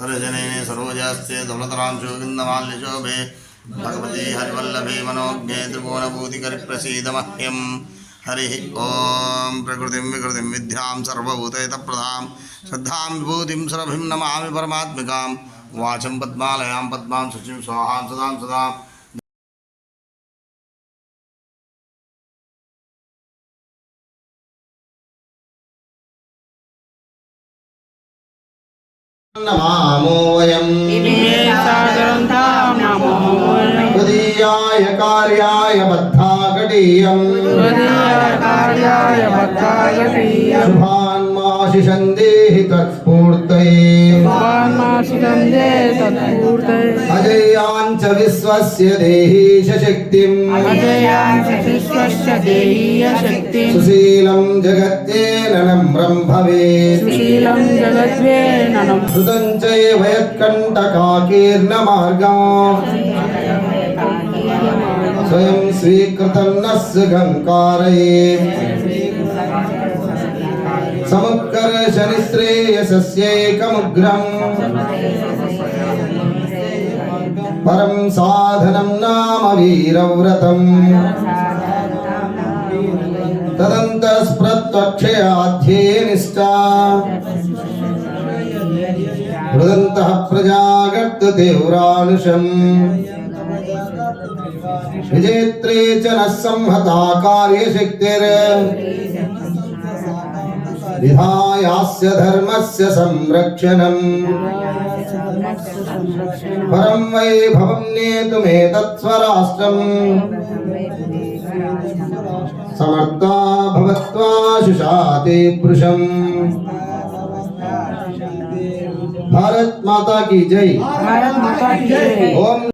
सर्वजनैने सरोजास्ते दौलतरां शोगिन्दमाल्यशोभे भगवती हरिवल्लभे मनोज्ञे त्रिभुवनभूतिकरिप्रसीदमह्यं हरिः ॐ प्रकृतिं विकृतिं विद्यां सर्वभूतहितप्रदां श्रद्धां विभूतिं सुरभिं नमामि परमात्मिकां वाचं पद्मालयां पद्मां शुचिं स्वाहां सदां सदां नमामो वयम् त्वदीयाय कार्याय बद्धाकटीयम् कार्याय भक्ताय शुभान्माशिषं देहि तत्स्फूर्तये मासिकन्दे तत्पूर्तये अजयान् च विश्वस्य देहीश शक्तिम्। च सुशीलं जगत्येननं ब्रह्मवेत् श्रुतं चैव यत्कण्टकाकीर्णमार्गा स्वयं स्वीकृतं नः సముక్కర శనిశ్రేయస్యేకముగ్రం పరం సాధనం నామ వీరవ్రతం. తదంతస్ప్రత్వక్షయాధ్యేనిష్టా మృదంత ప్రజాగర్త దేవరానుషం విజేత్రే చ సంహతా కార్యశక్తిర్. विधायास्य धर्मस्य संरक्षणम्। परं वैभवं नेतुमेतत्स्वराष्ट्रम् समर्था भवत्वा शुशाते पुरुषम्। भारत माता की जय। भारत माता की जय। ओम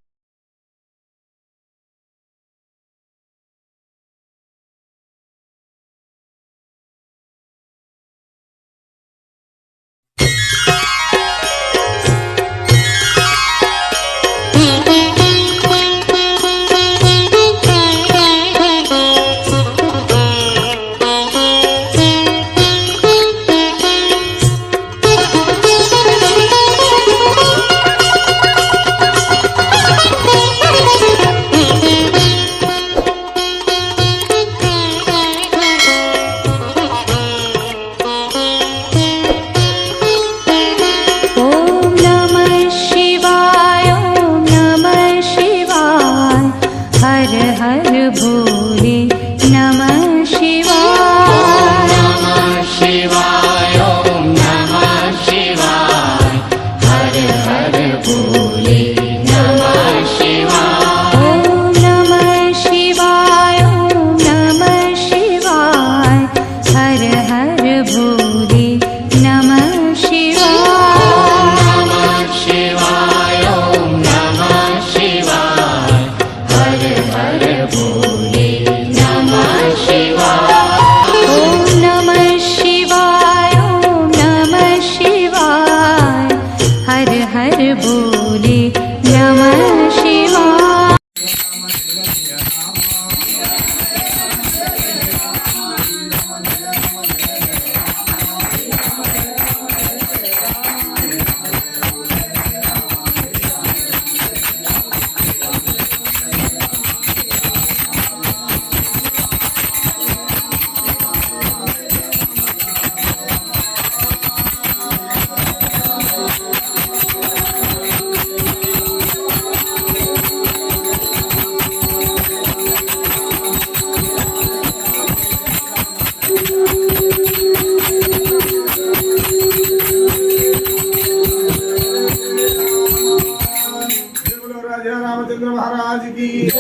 జయరామచంద్ర మహారాజుకి.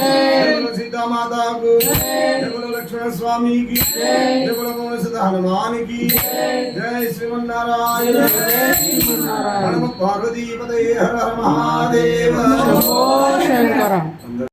సీతామాతకు. జగుల లక్ష్మణ స్వామికి జగుల మోనసుద హనుమానికి. జయ శ్రీమన్నారాయణ. హనుమ పార్వతీపదే హర హర మహాదేవ. శంకర.